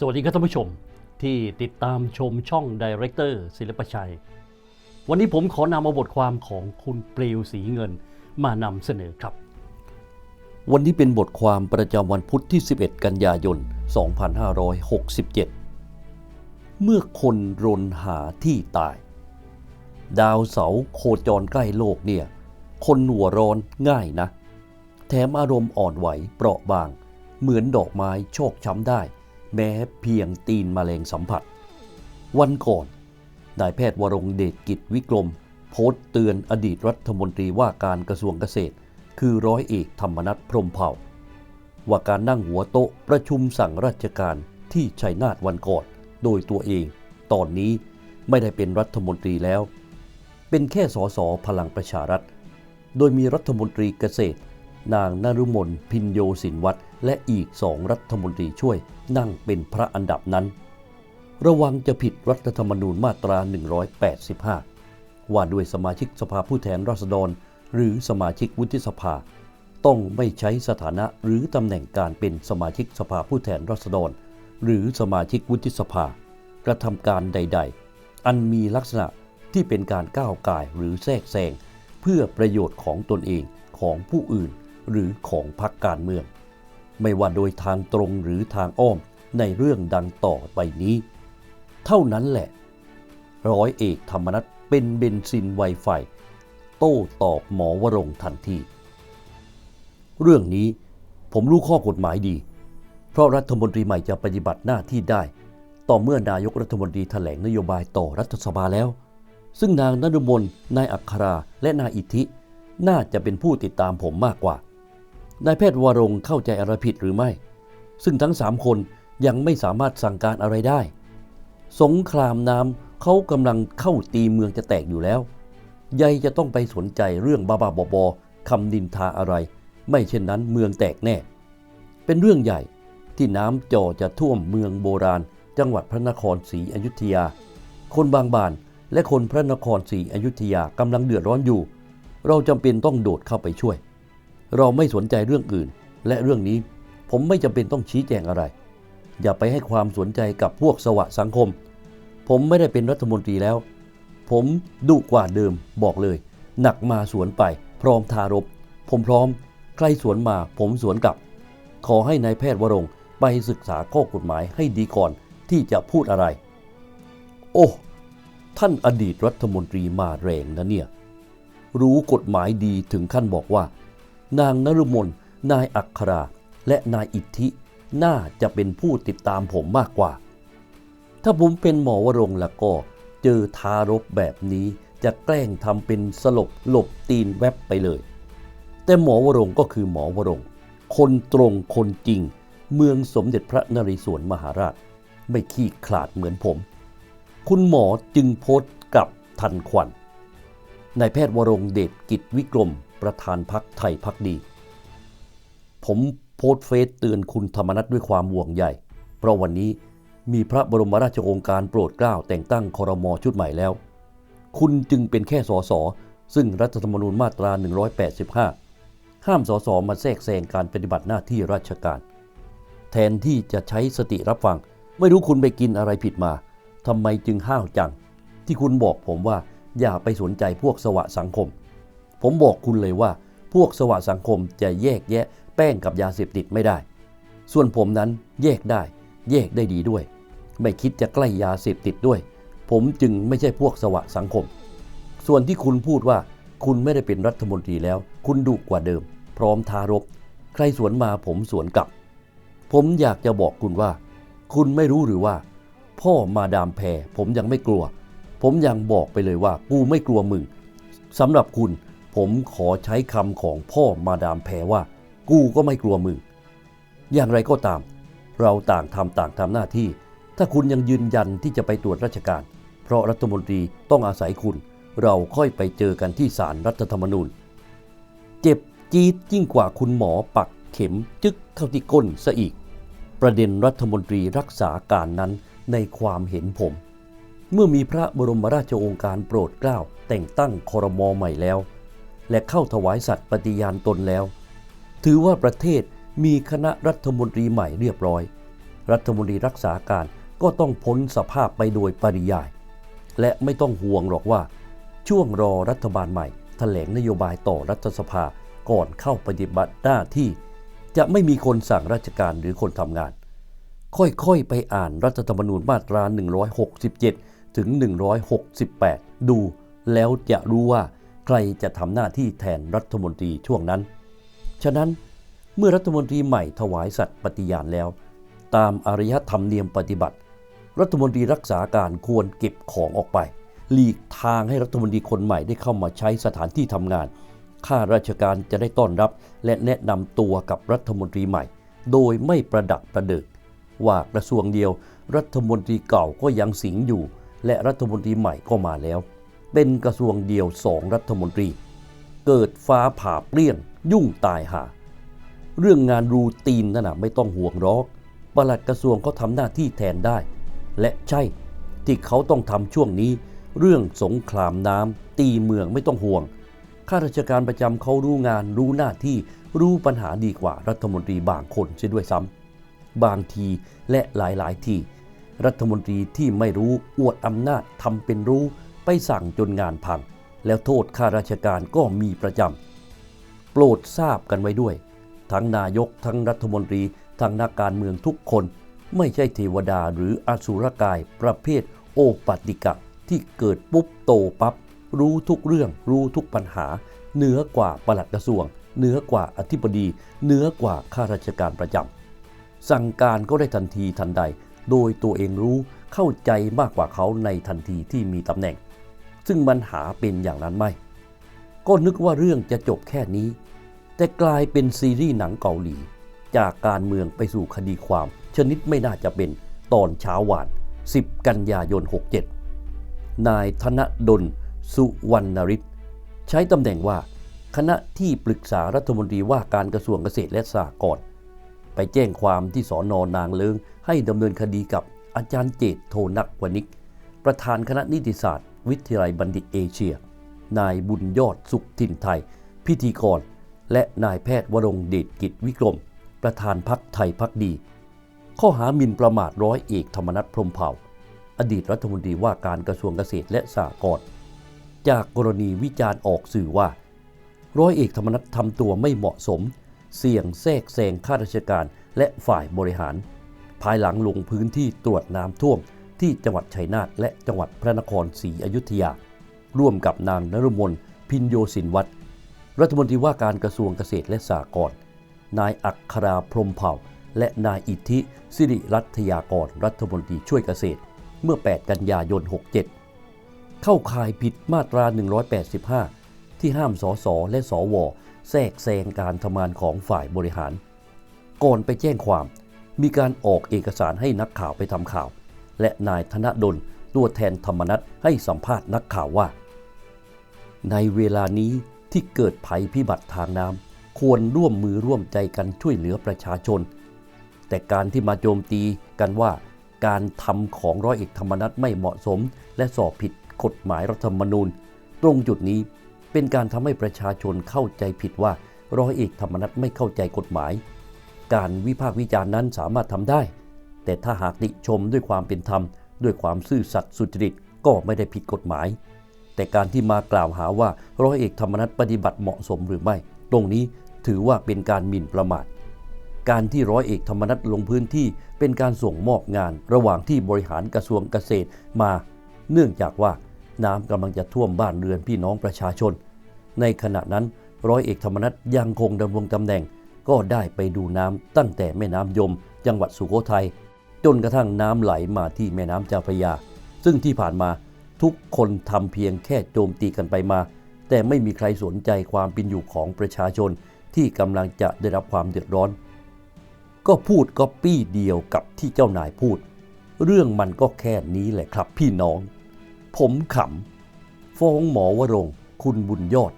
สวัสดีครับท่านผู้ชมที่ติดตามชมช่องดีเรคเตอร์ศิลปชัย วันนี้ผมขอนำเอาบทความของคุณเปลวสีเงินมานำเสนอครับ วันนี้เป็นบทความประจำวันพุทธที่ 11 กันยายน 2567 เมื่อคนรนหาที่ตาย ดาวเสาโคจรใกล้โลกเนี่ย คนหัวร้อนง่ายนะ แถมอารมณ์อ่อนไหวเปราะบาง เหมือนดอกไม้โชคช้ำได้ แม้เพียงตีนมแมลงสัมผัส วันก่อน นายแพทย์วรงเดชกิจวิกรม โพสต์เตือนอดีตรัฐมนตรีว่าการกระทรวงเกษตร คือร้อยเอกธรรมนัฐพรมเผ่า ว่าการนั่งหัวโต๊ะประชุมสั่งราชการที่ชัยนาทวันก่อน โดยตัวเอง ตอนนี้ไม่ได้เป็นรัฐมนตรีแล้ว เป็นแค่สสพลังประชารัฐ โดยมีรัฐมนตรีเกษตร นางนฤมลพินโยสินวัตรและอีกสองรัฐมนตรีช่วยนั่งเป็นพระอันดับนั้น ระวังจะผิดรัฐธรรมนูญมาตรา 185 ว่าด้วยสมาชิกสภาผู้แทนราษฎร หรือสมาชิกวุฒิสภา ต้องไม่ใช้สถานะหรือตำแหน่งการเป็นสมาชิกสภาผู้แทนราษฎร หรือสมาชิกวุฒิสภากระทำการใด ๆ อันมีลักษณะที่เป็นการก้าวก่ายหรือแทรกแซงเพื่อประโยชน์ของตนเองของผู้อื่น หรือของพรรคการเมือง ไม่ว่าโดยทางตรงหรือทางอ้อมในเรื่องดังต่อไปนี้ เท่านั้นแหละ ร้อยเอกธรรมนัฐเป็นเบนซินไวไฟ โต้ตอบหมอวรงทันทีเรื่องนี้ผมรู้ข้อกฎหมายดี เพราะรัฐมนตรีใหม่จะปฏิบัติหน้าที่ได้ ต่อเมื่อนายกรัฐมนตรีแถลงนโยบายต่อรัฐสภาแล้ว ซึ่งนางนฤมลนายอัคราและนายอิทธิ น่าจะเป็นผู้ติดตามผมมากกว่า นายแพทย์วรงเข้าใจอะไรผิดหรือไม่ ซึ่งทั้งสามคนยังไม่สามารถสั่งการอะไรได้ สงครามน้ำเขากำลังเข้าตีเมืองจะแตกอยู่แล้วยายจะต้องไปสนใจเรื่องบ้าๆบอๆคำดินทาอะไร ไม่เช่นนั้นเมืองแตกแน่ เป็นเรื่องใหญ่ที่น้ำจ่อจะท่วมเมืองโบราณ จังหวัดพระนครศรีอยุธยา คนบางบานและคนพระนครศรีอยุธยากำลังเดือดร้อนอยู่ เราจำเป็นต้องโดดเข้าไปช่วย เราไม่สนใจเรื่องอื่น และเรื่องนี้ผมไม่จำเป็นต้องชี้แจงอะไร อย่าไปให้ความสนใจกับพวกสวะสังคม ผมไม่ได้เป็นรัฐมนตรีแล้ว ผมดุกว่าเดิมบอกเลย หนักมาสวนไป พร้อมทารบ ผมพร้อม ใครสวนมาผมสวนกลับ ขอให้นายแพทย์วรงไปศึกษาข้อกฎหมายให้ดีก่อนที่จะพูดอะไร โอ้ท่านอดีตรัฐมนตรีมาแรงนะเนี่ย รู้กฎหมายดีถึงขั้นบอกว่า นางนฤมลนายอัครา และนายอิทธิ น่าจะเป็นผู้ติดตามผมมากกว่า ถ้าผมเป็นหมอวรงแล้วก็เจอทารบแบบนี้จะแกล้งทำเป็นสลบหลบตีนแวบไปเลย แต่หมอวรงก็คือหมอวรง คนตรงคนจริง เมืองสมเด็จพระนเรศวรมหาราช ไม่ขี้ขลาดเหมือนผม คุณหมอจึงโพสต์กับทันควันนายแพทย์วรงเดชกิจวิกรม ประธานพักไทยพักดี ผมโพสเฟซเตือนคุณธรรมนัฐด้วยความห่วงใยเพราะวันนี้มีพระบรมราชโองการโปรดเกล้าแต่งตั้งคอรมอชุดใหม่แล้ว คุณจึงเป็นแค่สสซึ่งรัฐธรรมนูญมาตรา 185 ห้ามสสมาแทรกแซงการปฏิบัติหน้าที่ราชการ แทนที่จะใช้สติรับฟัง ไม่รู้คุณไปกินอะไรผิดมาทำไมจึงห้าวจัง ที่คุณบอกผมว่าอย่าไปสนใจพวกสวะสังคม ผมบอกคุณเลยว่า พวกสวะสังคมจะแยกแยะแป้งกับยาเสพติดไม่ได้ ส่วนผมนั้นแยกได้ แยกได้ดีด้วย ไม่คิดจะใกล้ยาเสพติดด้วย ผมจึงไม่ใช่พวกสวะสังคม ส่วนที่คุณพูดว่าคุณไม่ได้เป็นรัฐมนตรีแล้ว คุณดุกว่าเดิม พร้อมทารบใครสวนมาผมสวนกลับ ผมอยากจะบอกคุณว่า คุณไม่รู้หรือว่า พ่อมาดามแพรผมยังไม่กลัว ผมยังบอกไปเลยว่ากูไม่กลัวมึงสำหรับคุณ ผมขอใช้คำของพ่อมาดามแพรว่า กูก็ไม่กลัวมึง อย่างไรก็ตาม เราต่างทำต่างทำหน้าที่ ถ้าคุณยังยืนยันที่จะไปตรวจราชการ เพราะรัฐมนตรีต้องอาศัยคุณ เราค่อยไปเจอกันที่ศาลรรัฐธรรมนูญ เจ็บจี๊ดยิ่งกว่าคุณหมอปักเข็มจึกเข้าที่ก้นซะอีก ประเด็นรัฐมนตรีรักษาการนั้นในความเห็นผม เมื่อมีพระบรมราชโองการโปรดเกล้าแต่งตั้งคอรมอใหม่แล้ว และเข้าถวายสัตย์ปฏิญาณตนแล้ว ถือว่าประเทศมีคณะรัฐมนตรีใหม่เรียบร้อย รัฐมนตรีรักษาการก็ต้องพ้นสภาพไปโดยปริยาย และไม่ต้องห่วงหรอกว่า ช่วงรอรัฐบาลใหม่แถลงนโยบายต่อรัฐสภาก่อนเข้าปฏิบัติหน้าที่ จะไม่มีคนสั่งราชการหรือคนทำงาน ค่อยๆไปอ่านรัฐธรรมนูญมาตรา 167 ถึง 168 ดูแล้วจะรู้ว่า ใครจะทำหน้าที่แทนรัฐมนตรีช่วงนั้น ฉะนั้นเมื่อรัฐมนตรีใหม่ถวายสัตย์ปฏิญาณแล้ว ตามอารยธรรมเนียมปฏิบัติ รัฐมนตรีรักษาการควรเก็บของออกไป หลีกทางให้รัฐมนตรีคนใหม่ได้เข้ามาใช้สถานที่ทำงาน ข้าราชการจะได้ต้อนรับ และแนะนำตัวกับรัฐมนตรีใหม่ โดยไม่ประดักประเดิกว่ากระทรวงเดียว รัฐมนตรีเก่าก็ยังสิงอยู่ และรัฐมนตรีใหม่ก็มาแล้ว เป็นกระทรวงเดียวสองรัฐมนตรี เกิดฟ้าผ่าเปรี้ยงยุ่งตายหา เรื่องงานรูตีนนั่นนะไม่ต้องห่วงรอกปลัดกระทรวงเขาทำหน้าที่แทนได้ และใช่ที่เขาต้องทำช่วงนี้ เรื่องสงครามน้ำตีเมืองไม่ต้องห่วงข้าราชการประจำเขารู้งานรู้หน้าที่รู้ปัญหาดีกว่ารัฐมนตรีบางคนเสียด้วยซ้ำบางทีและหลายๆทีรัฐมนตรีที่ไม่รู้อวดอำนาจทำเป็นรู้ ไปสั่งจนงานพัง แล้วโทษข้าราชการก็มีประจำ โปรดทราบกันไว้ด้วย ทั้งนายกทั้งรัฐมนตรี ทั้งนักการเมืองทุกคน ไม่ใช่เทวดาหรืออสุรกายประเภทโอปติกะที่เกิดปุ๊บโตปับ๊บรู้ทุกเรื่องรู้ทุกปัญหา เหนือกว่าปลัดกระทรวง เหนือกว่าอธิบดีเหนือกว่าข้าราชการประจำสั่งการก็ได้ทันทีทันใด โดยตัวเองรู้เข้าใจมากกว่าเขาในทันทีที่มีตำแหน่ง ซึ่งมันหาเป็นอย่างนั้นไม่ ก็นึกว่าเรื่องจะจบแค่นี้ แต่กลายเป็นซีรีส์หนังเกาหลี จากการเมืองไปสู่คดีความชนิดไม่น่าจะเป็นตอนเช้าวาน 10 กันยายน 67 นายธนดลสุวรรณริศใช้ตำแหน่งว่าคณะที่ปรึกษารัฐมนตรีว่าการกระทรวงเกษตรและสหกรณ์ไปแจ้งความที่สอนอนางเลิงให้ดำเนินคดีกับอาจารย์เจตโทนักวนิก ประธานคณะนิติศาสตร์ วิทยาลัยบัณฑิตเอเชีย นายบุญยอดสุขถิ่นไทย พิธีกร และนายแพทย์วรงเดชกิจวิกรม ประธานพักไทยพักดี ข้อหาหมิ่นประมาทร้อยเอกธรรมนัฐพรมเผ่า อดีตรัฐมนตรีว่าการกระทรวงเกษตรและสหกรณ์จากกรณีวิจารณ์ออกสื่อว่า ร้อยเอกธรรมนัฐทำตัวไม่เหมาะสม เสี่ยงแทรกแซงข้าราชการและฝ่ายบริหาร ภายหลังลงพื้นที่ตรวจน้ำท่วม ที่จังหวัดชัยนาทและจังหวัดพระนครศรีอยุธยา ร่วมกับนางนรมนพินโยสินวัตรรัฐมนตรีว่าการกระทรวงเกษตรและสหกรณ์นายอัคราพรมเผ่า และนายอิทธิสิริรัตยากรรัฐมนตรีช่วยเกษตร เมื่อ 8 กันยายน 67 เข้าข่ายผิดมาตรา 185 ที่ห้ามสสและสว แทรกแซงการทำงานของฝ่ายบริหาร ก่อนไปแจ้งความมีการออกเอกสารให้นักข่าวไปทำข่าว และนายธนดลตัวแทนธรรมนัตให้สัมภาษณ์นักข่าวว่า ในเวลานี้ที่เกิดภัยพิบัติทางน้ำควรร่วมมือร่วมใจกันช่วยเหลือประชาชน แต่การที่มาโจมตีกันว่าการทำของร้อยเอกธรรมนัฐไม่เหมาะสม และสอบผิดกฎหมายรัฐธรรมนูญ ตรงจุดนี้เป็นการทำให้ประชาชนเข้าใจผิดว่าร้อยเอกธรรมนัฐไม่เข้าใจกฎหมาย การวิพากษ์วิจารณ์นั้นสามารถทำได้ แต่ถ้าหากติชมด้วยความเป็นธรรม ด้วยความซื่อสัตย์สุจริตก็ไม่ได้ผิดกฎหมาย แต่การที่มากล่าวหาว่าร้อยเอกธรรมนัฐปฏิบัติเหมาะสมหรือไม่ ตรงนี้ถือว่าเป็นการหมิ่นประมาท การที่ร้อยเอกธรรมนัฐลงพื้นที่เป็นการส่งมอบงาน ระหว่างที่บริหารกระทรวงเกษตรมา เนื่องจากว่าน้ำกำลังจะท่วมบ้านเรือนพี่น้องประชาชน ในขณะนั้นร้อยเอกธรรมนัฐยังคงดำรงตำแหน่ง ก็ได้ไปดูน้ำตั้งแต่แม่น้ำยม จังหวัดสุโขทัย จนกระทั่งน้ำไหลมาที่แม่น้ำเจ้าพระยา ซึ่งที่ผ่านมาทุกคนทำเพียงแค่โจมตีกันไปมา แต่ไม่มีใครสนใจความเป็นอยู่ของประชาชนที่กำลังจะได้รับความเดือดร้อน ก็พูดก๊อปปี้เดียวกับที่เจ้านายพูด เรื่องมันก็แค่นี้แหละครับพี่น้อง ผมขำฟ้องหมอวรงค์คุณบุญยอด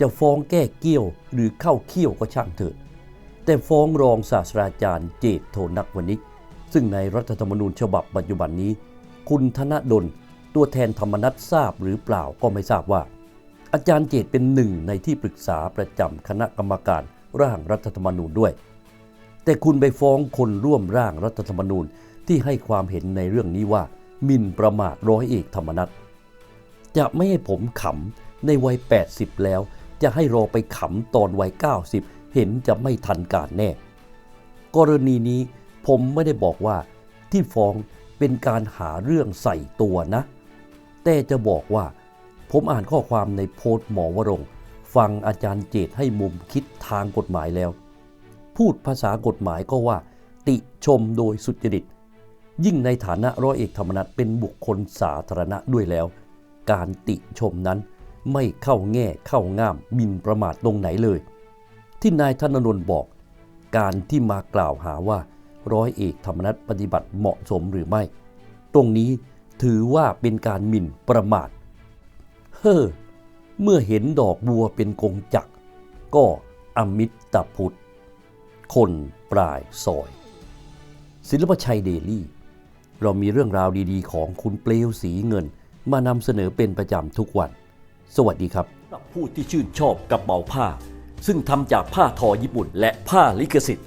จะฟ้องแก้เกี้ยวหรือเข้าเขี้ยวก็ช่างเถิดแต่ฟ้องรองศาสตราจารย์เจตโทนักวนิก ซึ่งในรัฐธรรมนูญฉบับปัจจุบันนี้ คุณธนดลตัวแทนธรรมนัตทราบหรือเปล่าก็ไม่ทราบว่า อาจารย์เจตเป็นหนึ่งในที่ปรึกษาประจำคณะกรรมการร่างรัฐธรรมนูญด้วย แต่คุณไปฟ้องคนร่วมร่างรัฐธรรมนูญที่ให้ความเห็นในเรื่องนี้ว่ามินประมาทร้อยเอกธรรมนัฐจะไม่ให้ผมขำในวัย 80 แล้ว จะให้รอไปขำตอนวัย 90 เห็นจะไม่ทันการแน่ กรณีนี้ ผมไม่ได้บอกว่าที่ฟ้องเป็นการหาเรื่องใส่ตัวนะ แต่จะบอกว่า ผมอ่านข้อความในโพสต์หมอวรงฟังอาจารย์เจตให้มุมคิดทางกฎหมายแล้ว พูดภาษากฎหมายก็ว่า ติชมโดยสุจริต ยิ่งในฐานะร้อยเอกธรรมนัฐเป็นบุคคลสาธารณะด้วยแล้ว การติชมนั้นไม่เข้าแง่เข้าง่ามหมินประมาทตรงไหนเลย ที่นายธนนท์บอก การที่มากล่าวหาว่า ร้อยเอกธรรมนัฐปฏิบัติเหมาะสมหรือไม่ ตรงนี้ถือว่าเป็นการหมิ่นประมาท เฮ้อ เมื่อเห็นดอกบัวเป็นกงจักก็อมิตรพุทธ คนปลายซอย ศิลปชัยเดลี่ เรามีเรื่องราวดีๆ ของคุณเปลวสีเงิน มานำเสนอเป็นประจำทุกวัน สวัสดีครับสำหรับผู้ที่ชื่นชอบกระเป๋าผ้า ซึ่งทำจากผ้าทอญี่ปุ่นและผ้าลิขสิทธิ์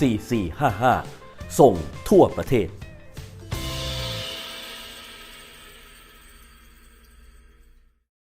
4455 ส่งทั่วประเทศ